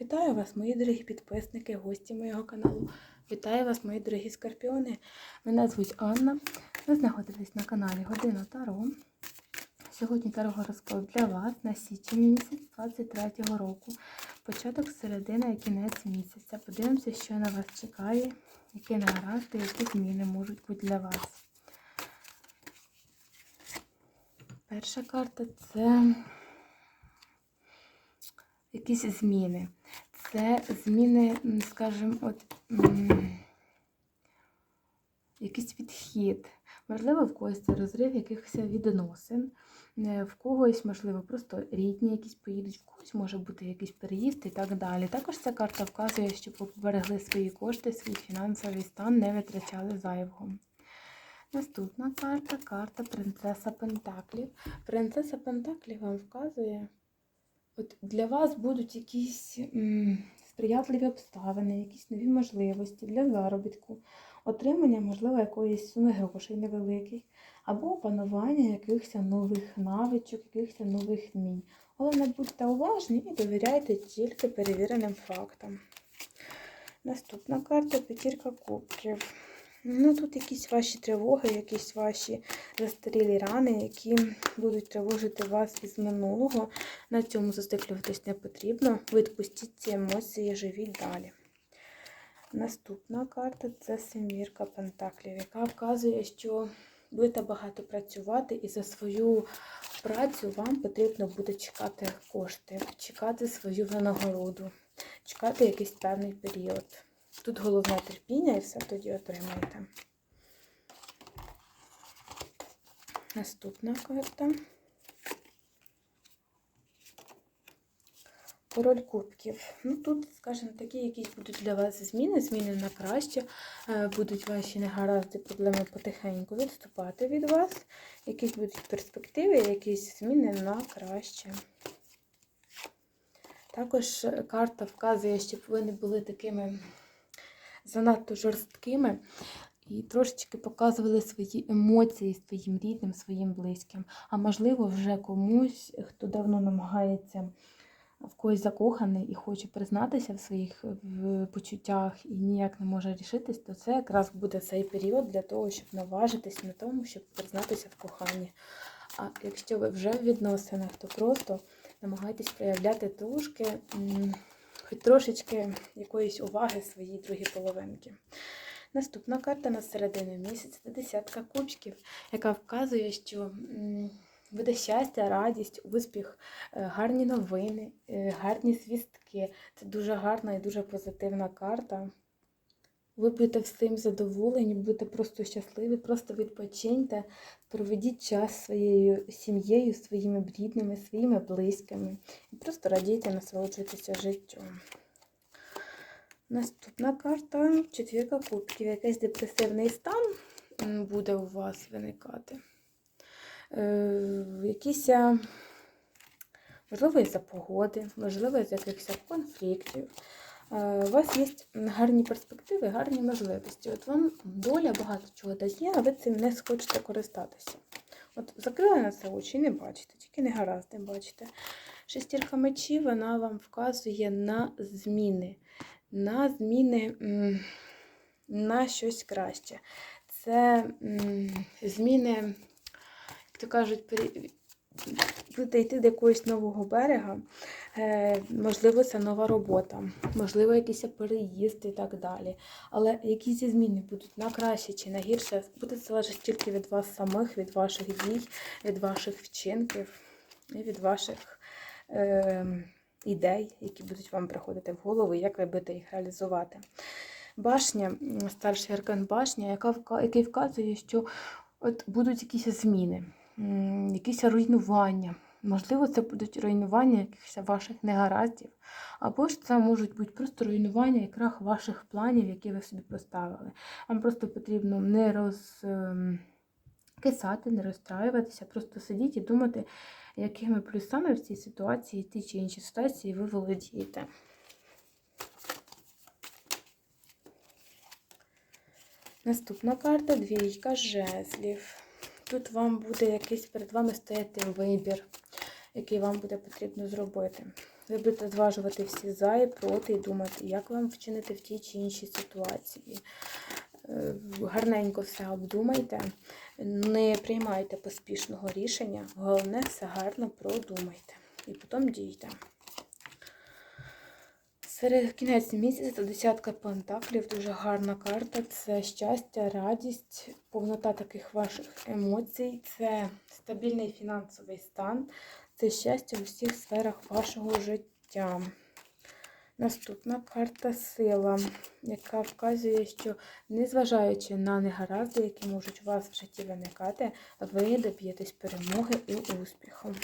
Вітаю вас, мої дорогі підписники, гості моєго каналу. Вітаю вас, мої дорогі скорпіони. Мене звуть Анна. Ви знаходитесь на каналі Година Таро. Сьогодні Таро гороскоп для вас на січень місяць 23-го року. Початок, середина і кінець місяця. Подивимося, що на вас чекає, які негаразди, які зміни можуть бути для вас. Перша карта це якісь зміни. Це зміни, скажімо, от якийсь відхід. Можливо, в когось це розрив якихось відносин, е, в когось, можливо, просто рідні якісь поїдуть, в когось може бути якийсь переїзд і так далі. Також ця карта вказує, щоб ви поберегли свої кошти, свій фінансовий стан, не витрачали зайвого. Наступна карта карта Принцеса Пентаклів. Принцеса Пентаклів вам вказує, от для вас будуть якісь сприятливі обставини, якісь нові можливості для заробітку, отримання, можливо, якоїсь суми грошей невеликих, або опанування якихось нових навичок, якихось нових вмінь. Головне, будьте уважні і довіряйте тільки перевіреним фактам. Наступна карта п'ятірка кубків. Ну, тут якісь ваші тривоги, якісь ваші застарілі рани, які будуть тривожити вас із минулого. На цьому зациклюватись не потрібно. Відпустіть ці емоції, живіть далі. Наступна карта це семірка Пентаклів, яка вказує, що будете багато працювати, і за свою працю вам потрібно буде чекати кошти, чекати свою винагороду, чекати якийсь певний період. Тут головне терпіння і все тоді отримаєте. Наступна карта. Король кубків. Ну тут, скажімо, такі якісь будуть для вас зміни, зміни на краще. Е, Будуть ваші негаразди, проблеми потихеньку відступати від вас. Якісь будуть перспективи, якісь зміни на краще. Також карта вказує, щоб ви не були такими занадто жорсткими і трошечки показували свої емоції своїм рідним, своїм близьким. А можливо, вже комусь, хто давно намагається в когось закоханий і хоче признатися в своїх почуттях і ніяк не може рішитись, то це якраз буде цей період для того, щоб наважитись на тому, щоб признатися в коханні. А якщо ви вже в відносинах, то просто намагайтесь проявляти трошки, хоч трошечки якоїсь уваги своїй другій половинки. Наступна карта на середину місяця це десятка кубків, яка вказує, що буде щастя, радість, успіх, е, гарні новини, е, гарні звістки. Це дуже гарна і дуже позитивна карта. Ви будете всім задоволені, будете просто щасливі, просто відпочиньте, проведіть час своєю сім'єю, своїми рідними, своїми близькими. І просто радійте, насолоджуйтеся життям. Наступна карта четвірка кубків. Якийсь депресивний стан буде у вас виникати. Е, якісь, можливо, із-за погоди, можливо, із якихось конфліктів. Е, У вас є гарні перспективи, гарні можливості. От вам доля багато чого дає, а ви цим не хочете користатися. От закрили на це очі і не бачите, тільки не гаразд не бачите. Шестірка мечів вона вам вказує на зміни, на зміни на щось краще. Це зміни, як то кажуть, пере- будете йти до якогось нового берега. Е, можливо, це нова робота, можливо, якийсь переїзд і так далі. Але які ці зміни будуть на краще чи на гірше, буде залежати тільки від вас самих, від ваших дій, від ваших вчинків і від ваших е, ідей, які будуть вам приходити в голову, як ви будете їх реалізувати. Башня, старший аркан башня, яка, який вказує, що от будуть якісь зміни, якісь руйнування. Можливо, це будуть руйнування якихось ваших негараздів, або ж це можуть бути просто руйнування і крах ваших планів, які ви собі поставили. Вам просто потрібно не розкисати, не розстраюватися, просто сидіти і думати, якими плюсами в цій ситуації, ті чи інші ситуації ви володієте. Наступна карта двійка жезлів. Тут вам буде якийсь перед вами стояти вибір, який вам буде потрібно зробити. ви будете зважувати всі за і проти і думати, як вам вчинити в тій чи іншій ситуації. Е, Гарненько все обдумайте, не приймайте поспішного рішення. Головне, все гарно продумайте. І потім дійте. Серед кінець місяця десятка пентаклів, дуже гарна карта. Це щастя, радість, повнота таких ваших емоцій, це стабільний фінансовий стан, це щастя в усіх сферах вашого життя. Наступна карта сила, яка вказує, що незважаючи на негаразди, які можуть у вас в житті виникати, ви доб'єтесь перемоги і успіху.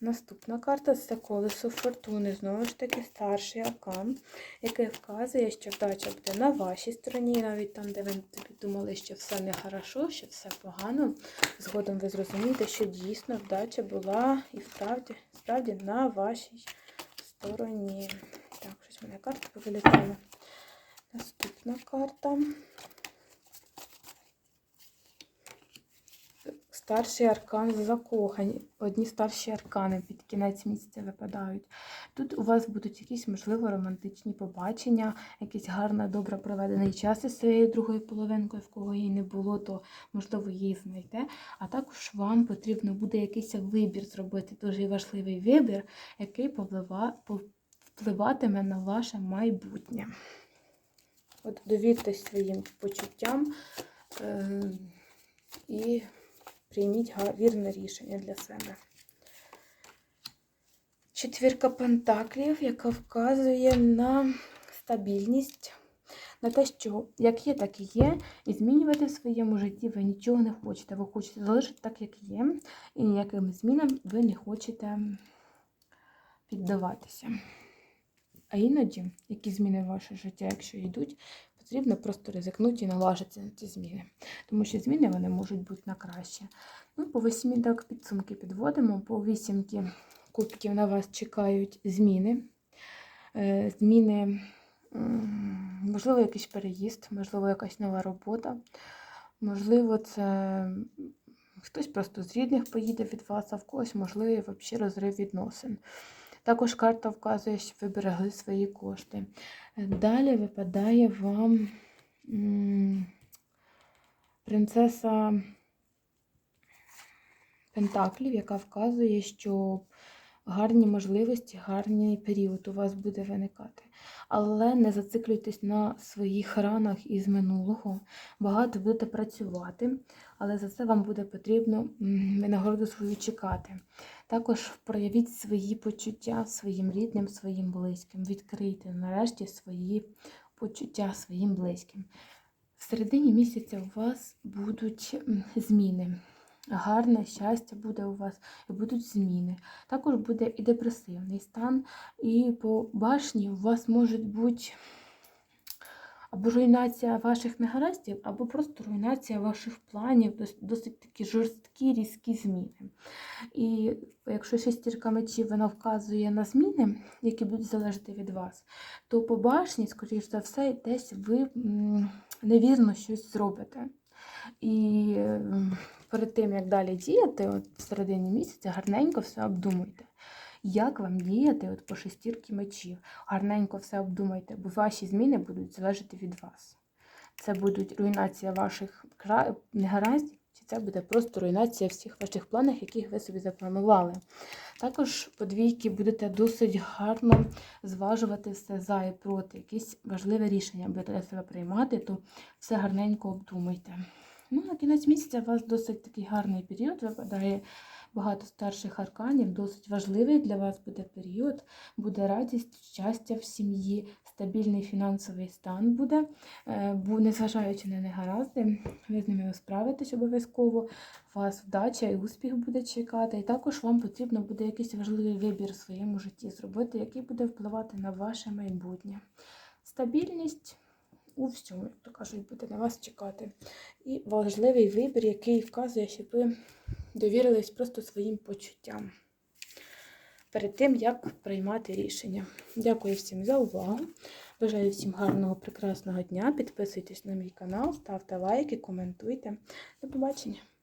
Наступна карта це колесо фортуни. Знову ж таки, старший аркан, який вказує, що вдача буде на вашій стороні, навіть там, де ви думали, що все не хорошо, що все погано. Згодом ви зрозумієте, що дійсно вдача була і справді, справді на вашій стороні. Так, щось в мене карта повилітала. Наступна карта. Старший аркан закохані. Одні старші аркани під кінець місяця випадають. Тут у вас будуть якісь, можливо, романтичні побачення, якийсь гарно, добре проведений час із своєю другою половинкою, в кого її не було, то можливо її знайде. А також вам потрібно буде якийсь вибір зробити, дуже важливий вибір, який повлива, впливатиме на ваше майбутнє. От довіртесь своїм почуттям е, і прийміть вірне рішення для себе. Четвірка пентаклів, яка вказує на стабільність, на те, що як є, так і є, і змінювати в своєму житті ви нічого не хочете. Ви хочете залишити так, як є, і ніяким змінам ви не хочете піддаватися. А іноді, які зміни в ваше життя, якщо йдуть, потрібно просто ризикнути і налажитися на ці зміни. Тому що зміни вони можуть бути на краще. Ну, По так підсумки підводимо. По вісімки кубків на вас чекають зміни. Е, зміни, можливо, якийсь переїзд, можливо, якась нова робота. Можливо, це хтось просто з рідних поїде від вас, а в когось, можливо, взагалі розрив відносин. Також карта вказує, що ви берегли свої кошти. Далі випадає вам принцеса Пентаклів, яка вказує, що гарні можливості, гарний період у вас буде виникати. Але не зациклюйтесь на своїх ранах із минулого. Багато будете працювати, але за це вам буде потрібно винагороду свою чекати. Також проявіть свої почуття своїм рідним, своїм близьким. Відкрийте нарешті свої почуття своїм близьким. В середині місяця у вас будуть зміни гарне щастя буде у вас, і будуть зміни. Також буде і депресивний стан, і по башні у вас можуть бути або руйнація ваших негараздів, або просто руйнація ваших планів, досить такі жорсткі, різкі зміни. І якщо шестірка мечів вона вказує на зміни, які будуть залежати від вас, то по башні, скоріш за все, десь ви невірно щось зробите. І перед тим, як далі діяти, от в середині місяця, гарненько все обдумуйте. Як вам діяти от по шестірки мечів? Гарненько все обдумайте, бо ваші зміни будуть залежати від вас. Це буде руйнація ваших негараздів, чи це буде просто руйнація всіх ваших планів, яких ви собі запланували. Також подвійки будете досить гарно зважувати все за і проти. Якісь важливе рішення будете себе приймати, то все гарненько обдумайте. Ну, На кінець місяця у вас досить такий гарний період, випадає багато старших арканів, досить важливий для вас буде період, буде радість, щастя в сім'ї, стабільний фінансовий стан буде, е, бо незважаючи на негаразди, ви з ними справитесь обов'язково, вас вдача і успіх буде чекати. І також вам потрібно буде якийсь важливий вибір в своєму житті зробити, який буде впливати на ваше майбутнє. Стабільність у всьому, як то кажуть, буде на вас чекати. І важливий вибір, який вказує, щоб ви довірились просто своїм почуттям перед тим, як приймати рішення. Дякую всім за увагу. Бажаю всім гарного, прекрасного дня. Підписуйтесь на мій канал, ставте лайки, коментуйте. До побачення!